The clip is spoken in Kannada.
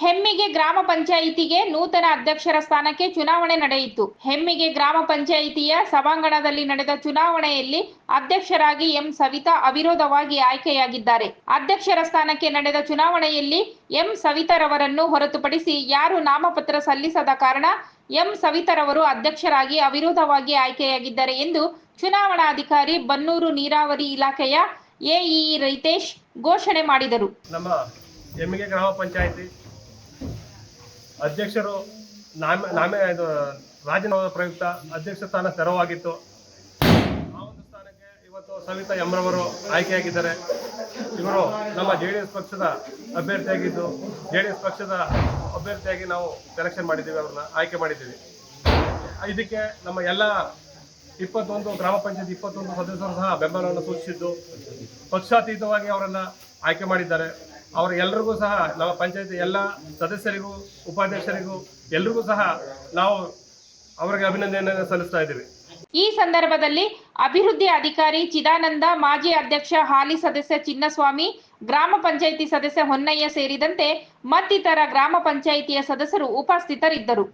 ಹೆಮ್ಮಿಗೆ ಗ್ರಾಮ ಪಂಚಾಯಿತಿಗೆ ನೂತನ ಅಧ್ಯಕ್ಷರ ಸ್ಥಾನಕ್ಕೆ ಚುನಾವಣೆ ನಡೆಯಿತು. ಹೆಮ್ಮಿಗೆ ಗ್ರಾಮ ಪಂಚಾಯಿತಿಯ ಸಭಾಂಗಣದಲ್ಲಿ ನಡೆದ ಚುನಾವಣೆಯಲ್ಲಿ ಅಧ್ಯಕ್ಷರಾಗಿ ಎಂ. ಸವಿತಾ ಅವಿರೋಧವಾಗಿ ಆಯ್ಕೆಯಾಗಿದ್ದಾರೆ. ಅಧ್ಯಕ್ಷರ ಸ್ಥಾನಕ್ಕೆ ನಡೆದ ಚುನಾವಣೆಯಲ್ಲಿ ಎಂ. ಸವಿತಾರವರನ್ನು ಹೊರತುಪಡಿಸಿ ಯಾರು ನಾಮಪತ್ರ ಸಲ್ಲಿಸದ ಕಾರಣ ಎಂ. ಸವಿತಾರವರು ಅಧ್ಯಕ್ಷರಾಗಿ ಅವಿರೋಧವಾಗಿ ಆಯ್ಕೆಯಾಗಿದ್ದಾರೆ ಎಂದು ಚುನಾವಣಾಧಿಕಾರಿ ಬನ್ನೂರು ನೀರಾವರಿ ಇಲಾಖೆಯ ಎಇ ರೈತೇಶ್ ಘೋಷಣೆ ಮಾಡಿದರು. ನಮ್ಮ ಎಮ್ಮಿಗೆ ಗ್ರಾಮ ಪಂಚಾಯಿತಿ ಅಧ್ಯಕ್ಷರು ನಾಮ ನಾಮ, ಇದು ರಾಜೀನಾಮೆ ಪ್ರಯುಕ್ತ ಅಧ್ಯಕ್ಷ ಸ್ಥಾನ ತೆರವಾಗಿತ್ತು. ಆ ಒಂದು ಸ್ಥಾನಕ್ಕೆ ಇವತ್ತು ಸವಿತಾ ಯಮ್ರವರು ಆಯ್ಕೆಯಾಗಿದ್ದಾರೆ. ಇವರು ನಮ್ಮ ಜೆ ಡಿ ಎಸ್ ಪಕ್ಷದ ಅಭ್ಯರ್ಥಿಯಾಗಿದ್ದು, ಜೆ ಡಿ ಎಸ್ ಪಕ್ಷದ ಅಭ್ಯರ್ಥಿಯಾಗಿ ನಾವು ಸೆಲೆಕ್ಷನ್ ಮಾಡಿದ್ದೀವಿ, ಅವ್ರನ್ನ ಆಯ್ಕೆ ಮಾಡಿದ್ದೀವಿ. ಇದಕ್ಕೆ ನಮ್ಮ ಎಲ್ಲ ಇಪ್ಪತ್ತೊಂದು ಗ್ರಾಮ ಪಂಚಾಯತ್ ಇಪ್ಪತ್ತೊಂದು ಸದಸ್ಯರು ಸಹ ಬೆಂಬಲವನ್ನು ಸೂಚಿಸಿದ್ದು, ಪಕ್ಷಾತೀತವಾಗಿ ಅವರನ್ನು ಆಯ್ಕೆ ಮಾಡಿದ್ದಾರೆ. ಅವರ ಎಲ್ಲರಿಗೂ ಸಹ ನಮ್ಮ ಪಂಚಾಯತಿ ಎಲ್ಲ ಸದಸ್ಯರಿಗೂ, ಉಪಾಧ್ಯಕ್ಷರಿಗೂ ಎಲ್ರಿಗೂ ಸಹ ನಾವು ಅವರಿಗೆ ಅಭಿನಂದನೆಯನ್ನು ಸಲ್ಲಿಸ್ತಾ ಇದ್ದೀವಿ. ಈ ಸಂದರ್ಭದಲ್ಲಿ ಅಭಿವೃದ್ಧಿ ಅಧಿಕಾರಿ ಚಿದಾನಂದ, ಮಾಜಿ ಅಧ್ಯಕ್ಷ ಹಾಲಿ ಸದಸ್ಯ ಚಿನ್ನಸ್ವಾಮಿ, ಗ್ರಾಮ ಪಂಚಾಯಿತಿ ಸದಸ್ಯ ಹೊನ್ನಯ್ಯ ಸೇರಿದಂತೆ ಮತ್ತಿತರ ಗ್ರಾಮ ಪಂಚಾಯಿತಿಯ ಸದಸ್ಯರು ಉಪಸ್ಥಿತರಿದ್ದರು.